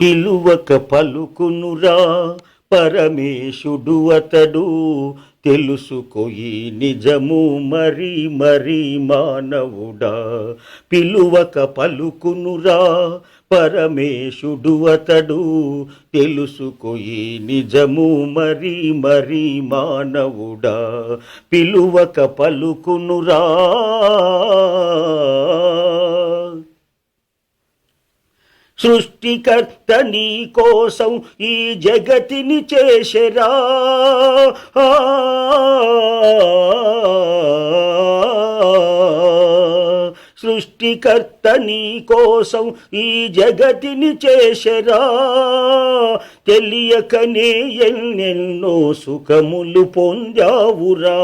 పిలువక పలుకునురా పరమేశుడు అతడు. తెలుసుకోయి నిజము మరి మరి మానవుడా. పిలువక పలుకునురా పరమేశుడు అతడు. తెలుసుకోయి నిజము మరి మరి మానవుడా. పిలువక పలుకునురా సృష్టికర్త నీ కోసం ఈ జగతిని చేసరా సృష్టికర్త నీ కోసం ఈ జగతిని చేసరా తెలియకనే ఎన్నెన్నో సుఖములు పొందావురా.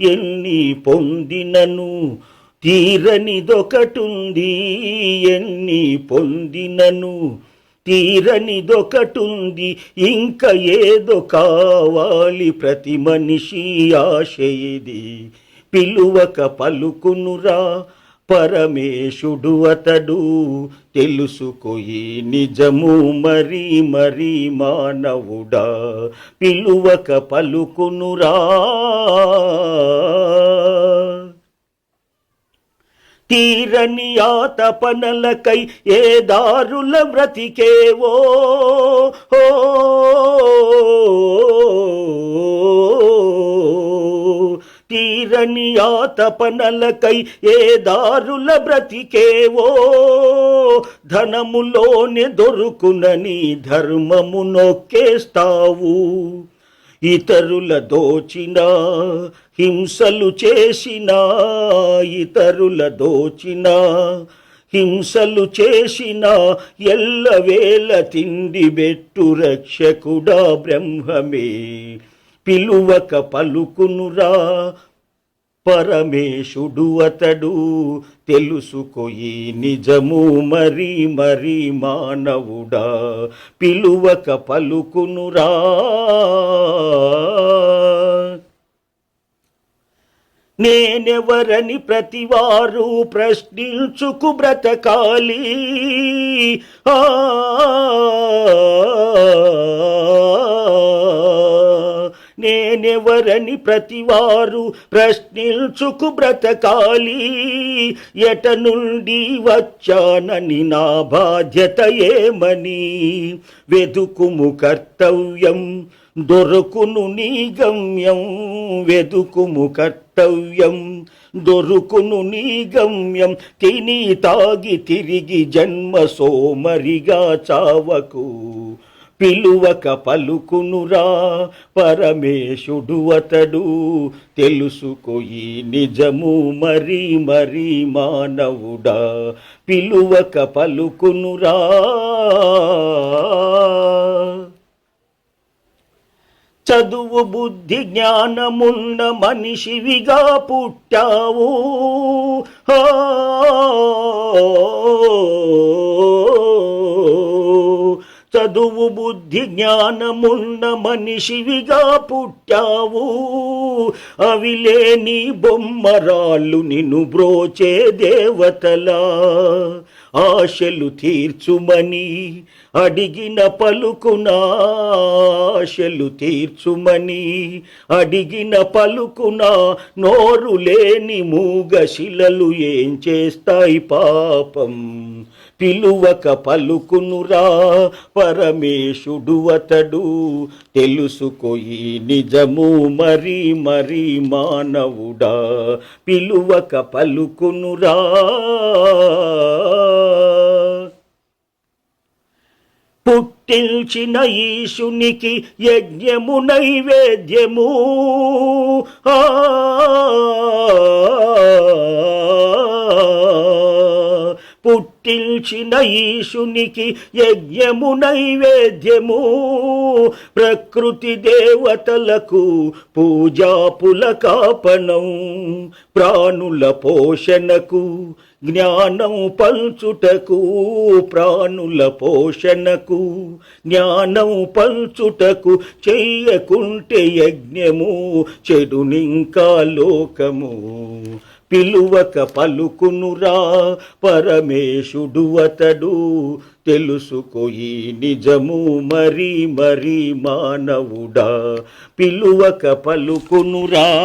ఎన్ని పొందినను తీరనిదొకటుంది ఎన్ని పొందినను? తీరనిదొకటుంది ఇంక ఏదో కావాలి ప్రతి మనిషి ఆశయిది. పిలువక పలుకునురా పరమేశుడు అతడు. తెలుసుకోయి నిజము మరి మరి మానవుడా. పిలువక పలుకునురా. తీరని ఆతపనలకై ఏ దారుల బ్రతికేవో ఓ, తీరని ఆతపనలకై ఏ దారుల బ్రతికేవో ధనములోనే దొరుకునని ధర్మము నొక్కేస్తావు. ఇతరుల దోచిన హింసలు చేసిన ఇతరుల దోచిన హింసలు చేసిన ఎల్లవేళ తిండి బెట్టు రక్షకుడా బ్రహ్మమే. పిలువక పలుకునురా పరమేశుడు అతడు తెలుసుకోయి నిజము మరి మరి మానవుడా పిలువక పలుకునురా. నేనెవరని ప్రతివారు ప్రశ్నించుకు బ్రతకాలి. ఆ నేనెవరని ప్రతివారు ప్రశ్నించుకు బ్రతకాలి. ఎట నుండి వచ్చానని నా బాధ్యత ఏమని? వెదుకుము కర్తవ్యం దొరుకును నీ గమ్యం. వెదుకుము కర్తవ్యం దొరుకును నీ గమ్యం. తిని తాగి తిరిగి జన్మ సోమరిగా చావకు. పిలువక పలుకునురా పరమేశుడు అతడు. తెలుసుకోయి నిజము మరి మరీ మానవుడా పిలువక పలుకునురా. చదువు బుద్ధి జ్ఞానమున్న మనిషివిగా పుట్టావు. హో. చదువు బుద్ధి జ్ఞానమున్న మనిషివిగా పుట్టావు. అవి లేని బొమ్మరాళ్ళు నిన్ను బ్రోచే దేవతలా. ఆశలు తీర్చుమని అడిగిన పలుకునా ఆశలు తీర్చుమని అడిగిన పలుకునా నోరు లేని మూగశిలలు ఏం చేస్తాయి పాపం? పిలువక పలుకునురా పరమేశుడు అతడు. తెలుసుకోయి నిజము మరి మరి మానవుడా పిలువక పలుకునురా. పుట్టిల్చిన ఈశునికి యజ్ఞము నైవేద్యము. ఆ పుట్టించిన ఈశునికి యజ్ఞము నైవేద్యము. ప్రకృతి దేవతలకు పూజాపుల కాపనం ప్రాణుల పోషణకు జ్ఞానం పంచుటకు ప్రాణుల పోషణకు జ్ఞానం పంచుటకు చెయ్యకుంటే యజ్ఞము చెడునింకా లోకము. పిలువక పలుకునురా పరమేశుడు అతడు. తెలుసుకోయి నిజము మరి మరి మానవుడా. పిలువక పలుకునురా.